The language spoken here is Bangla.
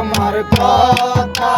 আমার কথা।